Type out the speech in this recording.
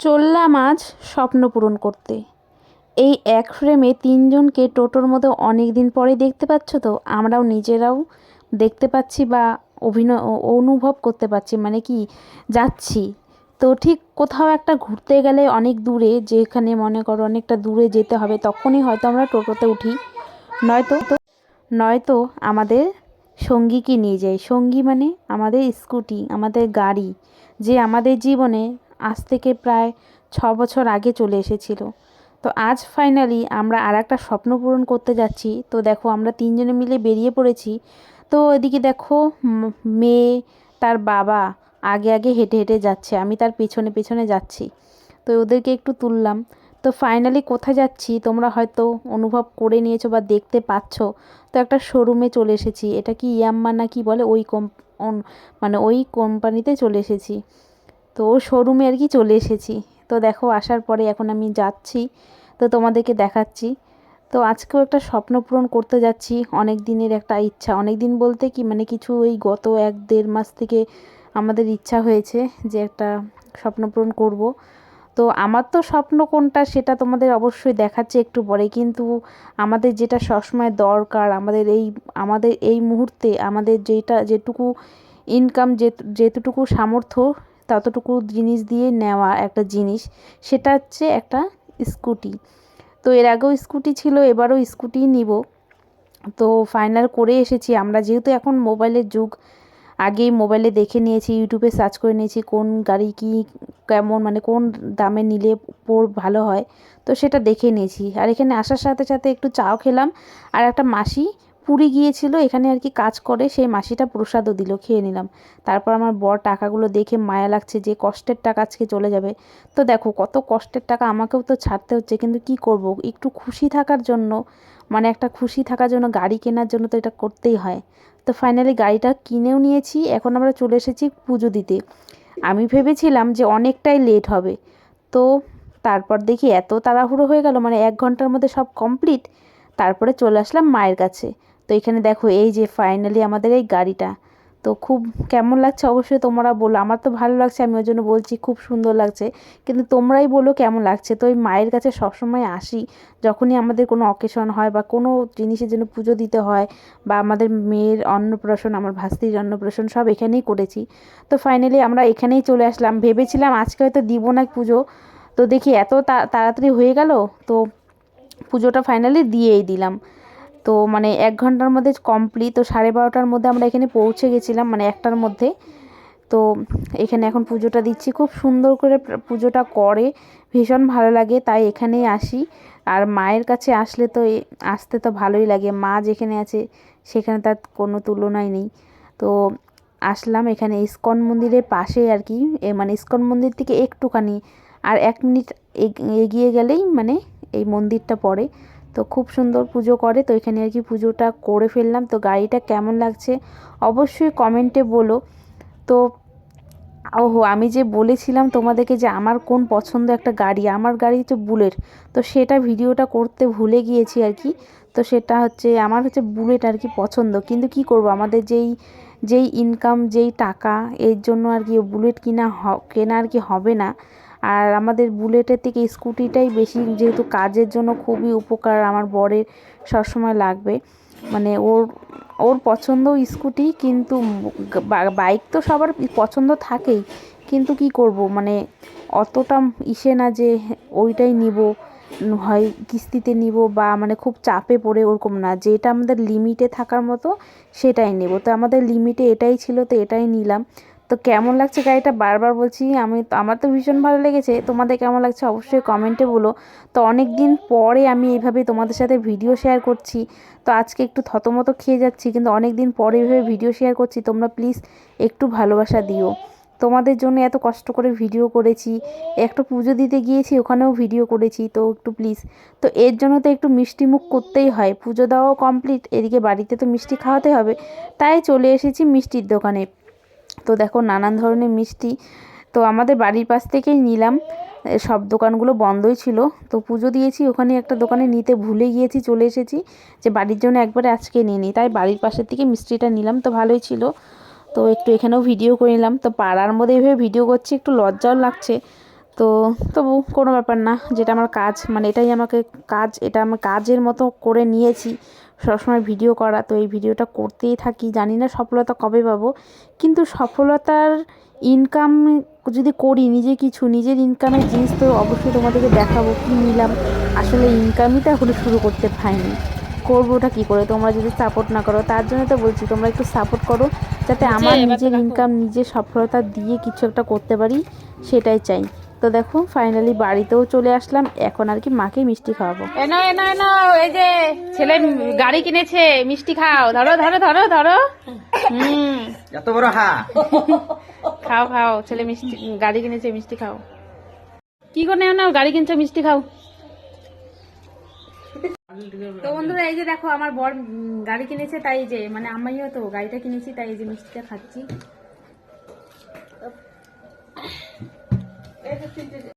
চললাম আজ স্বপ্ন পূরণ করতে। এই এক ফ্রেমে তিনজনকে টোটোর মধ্যে অনেক দিন পরে দেখতে পাচ্ছ তো? আমরাও নিজেরাও দেখতে পাচ্ছি বা অভিনয় অনুভব করতে পারছি মানে কি, যাচ্ছি। তো ঠিক কোথাও একটা ঘুরতে গেলে অনেক দূরে, যেখানে মনে করো অনেকটা দূরে যেতে হবে, তখনই হয়তো আমরা টোটোতে উঠি। নয়তো নয়তো আমাদের সঙ্গীকে নিয়ে যাই। সঙ্গী মানে আমাদের স্কুটি, আমাদের গাড়ি, যে আমাদের জীবনে আজ থেকে প্রায় ছ বছর আগে চলে এসেছিল। তো আজ ফাইনালি আমরা আর একটা স্বপ্ন পূরণ করতে যাচ্ছি। তো দেখো আমরা তিনজনে মিলে বেরিয়ে পড়েছি। তো এদিকে দেখো মেয়ে তার বাবা আগে আগে হেঁটে হেঁটে যাচ্ছে। আমি তার পেছনে পেছনে যাচ্ছি। তো ওদেরকে একটু তুললাম। তো ফাইনালি কোথায় যাচ্ছি তোমরা হয়তো অনুভব করে নিয়েছো বা দেখতে পাচ্ছ। তো একটা শোরুমে চলে এসেছি। এটা কি ইয়াম্মা না কি বলে? ওই কম মানে ওই কোম্পানিতে চলে এসেছি। তো শোরুমে আর কি চলে এসেছি। তো দেখো, আসার পরে এখন আমি যাচ্ছি, তো তোমাদেরকে দেখাচ্ছি। তো আজকেও একটা স্বপ্ন পূরণ করতে যাচ্ছি, অনেক দিনের একটা ইচ্ছা। অনেক দিন বলতে কি মানে কিছু ওই গত এক দেড় মাস থেকে আমাদের ইচ্ছা হয়েছে যে একটা স্বপ্ন পূরণ করব। তো আমার তো স্বপ্ন কোনটা সেটা তোমাদের অবশ্যই দেখাচ্ছে একটু পরে। কিন্তু আমাদের যেটা সবসময় দরকার, আমাদের এই আমাদের এই মুহূর্তে আমাদের যেটা, যেটুকু ইনকাম যে যেতটুকু সামর্থ্য ততটুকু জিনিস দিয়ে নেওয়া একটা জিনিস, সেটা হচ্ছে একটা স্কুটি। তো এর আগেও স্কুটি ছিল, এবারও স্কুটি নিব। তো ফাইনাল করে এসেছি। আমরা যেহেতু এখন মোবাইলের যুগ, আগেই মোবাইলে দেখে নিয়েছি, ইউটিউবে সার্চ করে নিয়েছি কোন গাড়ি কি, কেমন মানে কোন দামে নিলে পোর ভালো হয়। তো সেটা দেখে নিয়েছি। আর এখানে আসার সাথে সাথে একটু চাও খেলাম। আর একটা মাসি পুরী গিয়েছিল, এখানে আর কি কাজ করে, সেই মাসিটা প্রসাদও দিল, খেয়ে নিলাম। তারপর আমার বর টাকাগুলো দেখে মায়া লাগছে যে কষ্টের টাকা আজকে চলে যাবে। তো দেখো, কত কষ্টের টাকা আমাকেও তো ছাড়তে হচ্ছে, কিন্তু কি করব? একটু খুশি থাকার জন্য মানে একটা খুশি থাকার জন্য, গাড়ি কেনার জন্য তো এটা করতেই হয়। তো ফাইনালি গাড়িটা কিনেও নিয়েছি, এখন আমরা চলে এসেছি পুজো দিতে। আমি ভেবেছিলাম যে অনেকটাই লেট হবে। তো তারপর দেখি এত তাড়াহুড়ো হয়ে গেল মানে এক ঘণ্টার মধ্যে সব কমপ্লিট তারপরে চলে আসলাম মায়ের কাছে। তো এখানে দেখো, এই যে ফাইনালি আমাদের এই গাড়িটা। তো খুব কেমন লাগছে অবশ্যই তোমরা বলো। আমার তো ভালো লাগছে, আমি ওই জন্য বলছি খুব সুন্দর লাগছে। কিন্তু তোমরাই বলো কেমন লাগছে। তো ওই মায়ের কাছে সবসময় আসি, যখনই আমাদের কোনো অকেশন হয় বা কোনো জিনিসের জন্য পুজো দিতে হয় বা আমাদের মেয়ের অন্নপ্রাশন, আমার ভাস্তির অন্নপ্রাশন সব এখানেই করেছি। তো ফাইনালি আমরা এখানেই চলে আসলাম। ভেবেছিলাম আজকে হয়তো দিব না পুজো। তো দেখি এত তাড়াতাড়ি হয়ে গেল, তো পুজোটা ফাইনালি দিয়েই দিলাম। তো মানে এক ঘণ্টার মধ্যে কমপ্লিট তো সাড়ে বারোটার মধ্যে আমরা এখানে পৌঁছে গেছিলাম মানে একটার মধ্যে। তো এখানে এখন পুজোটা দিচ্ছি, খুব সুন্দর করে পুজোটা করে, ভীষণ ভালো লাগে, তাই এখানেই আসি। আর মায়ের কাছে আসলে তো আসতে তো ভালোই লাগে, মা যেখানে আছে সেখানে তার কোনো তুলনাই নেই। তো আসলাম এখানে ইস্কন মন্দিরের পাশে আর কি মানে ইস্কন মন্দির থেকে একটুখানি, আর এক মিনিট এগিয়ে গেলেই মানে এই মন্দিরটা পড়ে। তো খুব সুন্দর পুজো করে, তো এখানে আর কি পুজোটা করে ফেললাম। তো গাড়িটা কেমন লাগছে অবশ্যই কমেন্টে বলো। তো ওহো, আমি যে বলেছিলাম তোমাদেরকে যে আমার কোন পছন্দ একটা গাড়ি, আমার গাড়ি হচ্ছে বুলেট। তো সেটা ভিডিওটা করতে ভুলে গিয়েছি আর কি। তো সেটা হচ্ছে আমার হচ্ছে বুলেট আর কি পছন্দ। কিন্তু কি করব, আমাদের যেই যেই ইনকাম যেই টাকা, এর জন্য আর কি বুলেট কিনা কেনা আর কি হবে না। আর আমাদের বুলেটের থেকে স্কুটিটাই বেশি যেহেতু কাজের জন্য খুবই উপকার আমার বরের সবসময় লাগবে। মানে ওর ওর পছন্দ স্কুটি কিন্তু বাইক তো সবার পছন্দ থাকেই। কিন্তু কি করব? মানে অতটা ইসে না যে ওইটাই নিব, হয় কিস্তিতে নিব বা মানে খুব চাপে পড়ে ওরকম না। যেটা আমাদের লিমিটে থাকার মতো সেটাই নেব। তো আমাদের লিমিটে এটাই ছিল, তো এটাই নিলাম। তো কেমন লাগছে গাড়িটা? বারবার বলছি, আমি আমার তো ভীষণ ভালো লেগেছে। তোমাদের কেমন লাগছে অবশ্যই কমেন্টে বলো। তো অনেক দিন পরে আমি এইভাবে তোমাদের সাথে ভিডিও শেয়ার করছি। তো আজকে একটু থতমতো খেয়ে যাচ্ছি, কিন্তু অনেক দিন পরে এইভাবে ভিডিও শেয়ার করছি, তোমরা প্লিজ একটু ভালোবাসা দিও। তোমাদের জন্য এত কষ্ট করে ভিডিও করেছি, একটা পুজো দিতে গিয়েছি, ওখানেও ভিডিও করেছি, তো একটু প্লিজ। তো এর জন্য তো একটু মিষ্টি মুখ করতেই হয়, পুজো দেওয়াও কমপ্লিট এদিকে বাড়িতে তো মিষ্টি খাওয়াতে হবে, তাই চলে এসেছি মিষ্টির দোকানে। তো দেখো নানান ধরনের মিষ্টি। তো আমাদের বাড়ির পাশ থেকেই নিলাম। সব দোকানগুলো বন্ধই ছিল। তো পুজো দিয়েছি, ওখানে একটা দোকানে নিতে ভুলে গিয়েছি, চলে এসেছি যে বাড়ির জন্য একবারে আজকে নিয়ে নিই। তাই বাড়ির পাশের থেকে মিষ্টিটা নিলাম, তো ভালোই ছিল। তো একটু এখানেও ভিডিও করে নিলাম। তো পাড়ার মধ্যে এভাবে ভিডিও করছি, একটু লজ্জাও লাগছে। তো তবু কোনো ব্যাপার না যেটা আমার কাজ মানে এটাই আমাকে কাজ এটা আমার কাজের মতো করে নিয়েছি। সবসময় ভিডিও করা তো এই ভিডিওটা করতেই থাকি। জানি না সফলতা কবে পাবো কিন্তু সফলতার ইনকাম যদি করি নিজে কিছু নিজের ইনকামের জিনিস তো অবশ্যই তোমাদেরকে দেখাবো কী নিলাম। আসলে ইনকামই তো এখনও শুরু করতে পারিনি করব ওটা কী করে? তোমরা যদি সাপোর্ট না করো তার জন্য তো বলছি তোমরা একটু সাপোর্ট করো যাতে আমার নিজের ইনকাম নিজের সফলতা দিয়ে কিছু একটা করতে পারি সেটাই চাই। তো দেখো ফাইনালি বাড়িতেও চলে আসলাম। এখন আর কি মাকে মিষ্টি খাওয়াবো। এনো এনো এনো এই যে ছেলে গাড়ি কিনেছে মিষ্টি খাও। ধরো ধরো ধরো ধরো। হুম। এত বড় হা। খাও খাও ছেলে মিষ্টি গাড়ি কিনেছে মিষ্টি খাও। কি করে নেও নাও গাড়ি কিনছো মিষ্টি খাও। তো বন্ধুরা এই যে দেখো আমার বর গাড়ি কিনেছে তাই যে মানে আমিও তো গাড়িটা কিনেছি তাই এই যে মিষ্টিটা খাচ্ছি। やって。